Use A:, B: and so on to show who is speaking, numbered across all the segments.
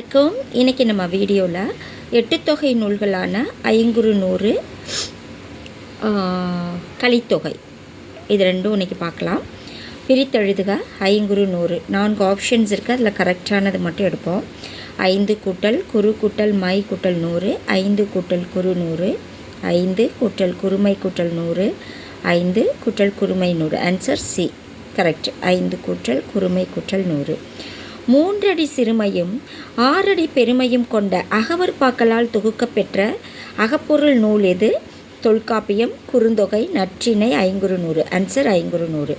A: வணக்கம். இன்றைக்கி நம்ம வீடியோவில் எட்டுத்தொகை நூல்களான ஐங்குறு நூறு கலித்தொகை. இது ரெண்டும் இன்றைக்கி பார்க்கலாம். பிரித்தெழுதுக ஐங்குறு நூறு. நான்கு ஆப்ஷன்ஸ் இருக்குது அதில் கரெக்டானது மட்டும் எடுப்போம். ஐந்து கூட்டல் குறு கூட்டல் மை கூட்டல் நூறு ஐந்து கூட்டல் குறு நூறு ஐந்து கூட்டல் குறுமை கூட்டல் நூறு ஐந்து கூட்டல் குறுமை நூறு. ஆன்சர் சி கரெக்ட் ஐந்து கூட்டல் குறுமை கூட்டல் நூறு. மூன்றடி சிறுமையும் ஆறடி பெருமையும் கொண்ட அகவற்பாக்களால் தொகுக்கப்பெற்ற அகப்பொருள் நூல் எது? தொல்காப்பியம் குறுந்தொகை நற்றிணை ஐங்குறு நூறு ஆன்சர் ஐங்குறு நூறு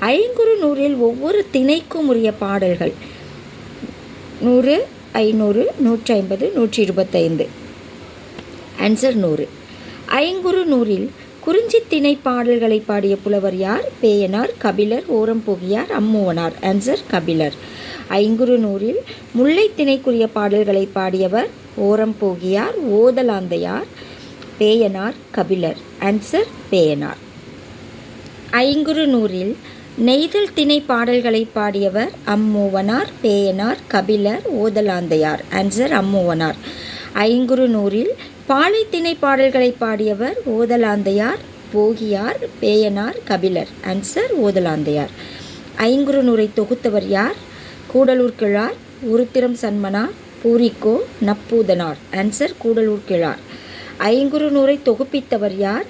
A: ஐங்குறு நூறில் ஒவ்வொரு திணைக்கும் உரிய பாடல்கள். நூறு ஐநூறு நூற்றி ஐம்பது நூற்றி இருபத்தைந்து ஆன்சர் நூறு. ஐங்குறு நூறில் குறிஞ்சி திணை பாடல்களை பாடிய புலவர் யார்? பேயனார் கபிலர் ஓரம்பொகியார் அம்முவனார். ஆன்சர் கபிலர். ஐங்குறு நூறில் முல்லை திணைக்குரிய பாடல்களை பாடியவர் ஓரம்போகியார் ஓதலாந்தையார் பேயனார் கபிலர். ஆன்சர் பேயனார். ஐங்குறு நூறில் நெய்தல் திணை பாடல்களை பாடியவர் அம்மூவனார் பேயனார் கபிலர் ஓதலாந்தையார். ஆன்சர் அம்மூவனார். ஐங்குறு நூறில் பாலைத்திணை பாடல்களை பாடியவர் ஓதலாந்தையார் போகியார் பேயனார் கபிலர். ஆன்சர் ஓதலாந்தையார். ஐங்குறுநூரை தொகுத்தவர் யார்? கூடலூர் கிழார் உருத்திரம் சன்மனா பூரிக்கோ நப்பூதனார். ஆன்சர் கூடலூர் கிழார். ஐங்குறுநூரை தொகுப்பித்தவர் யார்?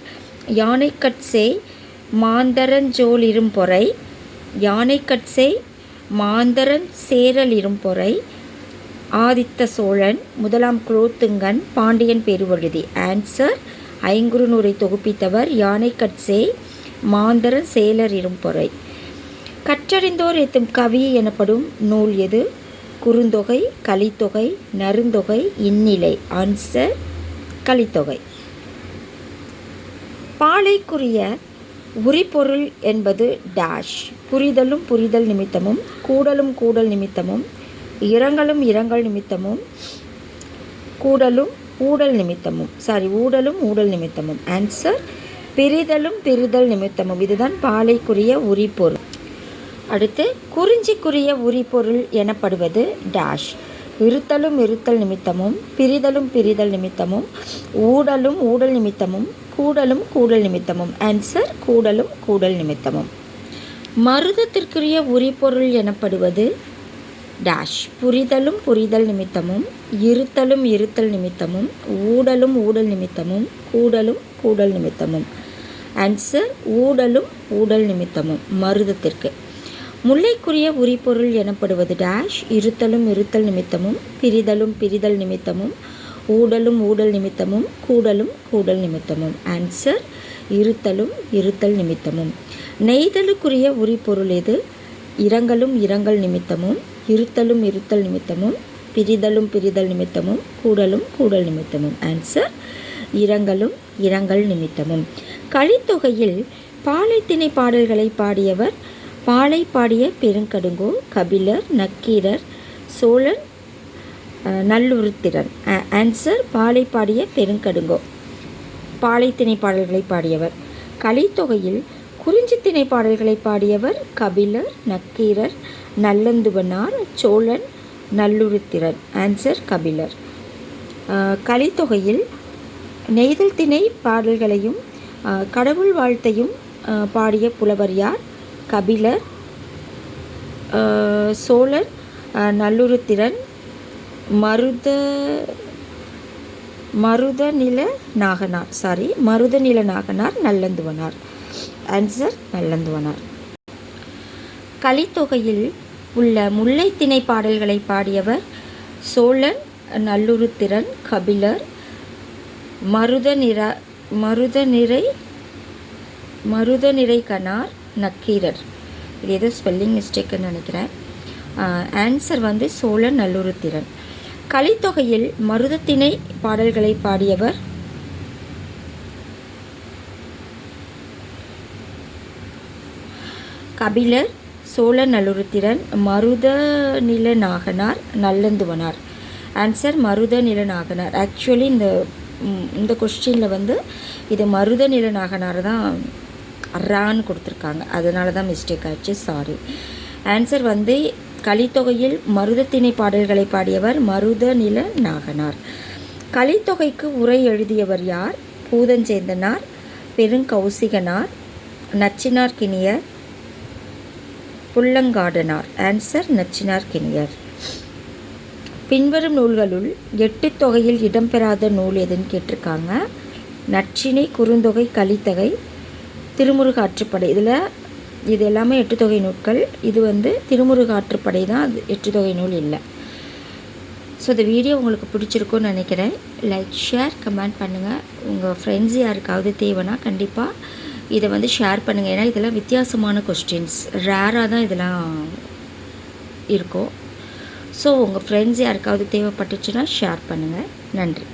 A: யானைக்கட்சே மாந்தரஞ்சோல் இரும்பொறை யானைக்கட்சே மாந்தரன் சேரல் இரும்பொறை ஆதித்த சோழன் முதலாம் குலோத்துங்கன் பாண்டியன் பெருவழுதி. ஆன்சர் ஐங்குறுநூரை தொகுப்பித்தவர் யானைக்கட்சே மாந்தர சேலர் இரும்பொறை கற்றறிந்தோர் எத்தும் கவி எனப்படும் நூல் எது? குறுந்தொகை கலித்தொகை நருந்தொகை இந்நிலை ஆன்சர் கலித்தொகை. பாலைக்குரிய உரிபொருள் என்பது டேஷ் புரிதலும் புரிதல் நிமித்தமும் கூடலும் கூடல் நிமித்தமும் இரங்கலும் இரங்கல் நிமித்தமும் கூடலும் ஊடல் நிமித்தமும். சாரி ஊடலும் ஊடல் நிமித்தமும். ஆன்சர் பிரிதலும் பிரிதல் நிமித்தமும். இதுதான் பாலைக்குரிய உரிப்பொருள் அடுத்து குறிஞ்சிக்குரிய உரிபொருள் எனப்படுவது டேஷ் இருத்தலும் இருத்தல் நிமித்தமும் பிரிதலும் பிரிதல் நிமித்தமும் ஊடலும் ஊடல் நிமித்தமும் கூடலும் கூடல் நிமித்தமும். ஆன்சர் கூடலும் கூடல் நிமித்தமும். மருதத்திற்குரிய உரிபொருள் எனப்படுவது டேஷ் புரிதலும் புரிதல் நிமித்தமும் இருத்தலும் இருத்தல் நிமித்தமும் ஊடலும் ஊடல் நிமித்தமும் கூடலும் கூடல் நிமித்தமும். ஆன்சர் ஊடலும் ஊடல் நிமித்தமும். மருதத்திற்கு. முல்லைக்குரிய உரிபொருள் எனப்படுவது டேஷ் இருத்தலும் இருத்தல் நிமித்தமும் பிரிதலும் பிரிதல் நிமித்தமும் ஊடலும் ஊடல் நிமித்தமும் கூடலும் கூடல் நிமித்தமும். ஆன்சர் இருத்தலும் இருத்தல் நிமித்தமும். நெய்தலுக்குரிய உரிபொருள் எது? இரங்கலும் இரங்கல் நிமித்தமும் இருத்தலும் இருத்தல் நிமித்தமும் பிரிதலும் பிரிதல் நிமித்தமும் கூடலும் கூடல் நிமித்தமும். ஆன்சர் இரங்கலும் இரங்கல் நிமித்தமும். கலித்தொகையில் பாலைத்திணை பாடல்களை பாடியவர் பாலை பாடிய பெருங்கடுங்கோ கபிலர் நக்கீரர் சோழன் நல்லுருத்திரன். ஆன்சர் பாலை பாடிய பெருங்கடுங்கோ. பாலைத்திணை பாடல்களை பாடியவர். கலித்தொகையில் குறிஞ்சித்திணை பாடல்களை பாடியவர் கபிலர் நக்கீரர் நல்லந்துவனார் சோழன் நல்லுருத்திரன் ஆன்சர் கபிலர். கலித்தொகையில் நெய்தல் திணை பாடல்களையும் கடவுள் வாழ்த்தையும் பாடிய புலவர் யார்? கபிலர் சோழர் நல்லுருத்திரன் மருத மருதநில நாகனார் சாரி மருதநில நாகனார் நல்லந்துவனார். ஆன்சர் நல்லந்துவனார். கலித்தொகையில் உள்ள முல்லைத்திணை பாடல்களை பாடியவர் சோழன் நல்லுருத்திரன் கபிலர் மருதநிற மருதநிறை மருதநிறை கனார் நக்கீரர். இது ஏதோ ஸ்பெல்லிங் மிஸ்டேக்குன்னு நினைக்கிறேன். ஆன்சர் வந்து சோழன் நல்லுருத்திரன். கலித்தொகையில் மருதத்திணை பாடல்களை பாடியவர் கபிலர் சோழ நல்லுருத்திரன் மருத நில நாகனார் நல்லந்துவனார். ஆன்சர் மருத நில நாகனார் ஆக்சுவலி இந்த இந்த கொஸ்டினில் வந்து இது மருத நில நாகனார் தான் ரான்னு கொடுத்துருக்காங்க. அதனால தான் மிஸ்டேக் ஆச்சு. சாரி ஆன்சர் வந்து கலித்தொகையில் மருதத்திணை பாடல்களை பாடியவர் மருத நில நாகனார் கலித்தொகைக்கு உரை எழுதியவர் யார்? பூதஞ்சேந்தனார் பெருங்கௌசிகனார் நச்சினார் கிணியர் புல்லங்காடனார் ஆன்சர் நச்சினார் கிணியர். பின்வரும் நூல்களுள் எட்டு தொகையில் இடம்பெறாத நூல் எதுன்னு கேட்டிருக்காங்க. நச்சினை குறுந்தொகை கலித்தொகை திருமுருகாற்றுப்படை. இதில் இது எல்லாமே எட்டு தொகை நூட்கள் இது வந்து திருமுருகாற்றுப்படை தான். அது எட்டு தொகை நூல் இல்லை. ஸோ இந்த வீடியோ உங்களுக்கு பிடிச்சிருக்கும்னு நினைக்கிறேன். லைக் ஷேர் கமெண்ட் பண்ணுங்கள் உங்கள் ஃப்ரெண்ட்ஸ் யாருக்காவது தேவைன்னா கண்டிப்பாக இதை வந்து ஷேர் பண்ணுங்கள் ஏன்னா இதெல்லாம் வித்தியாசமான கொஸ்டின்ஸ் ரேராக தான் இதெல்லாம் இருக்கும் ஸோ உங்கள் ஃப்ரெண்ட்ஸ் யாருக்காவது தேவைப்பட்டுச்சுன்னா ஷேர் பண்ணுங்கள் நன்றி.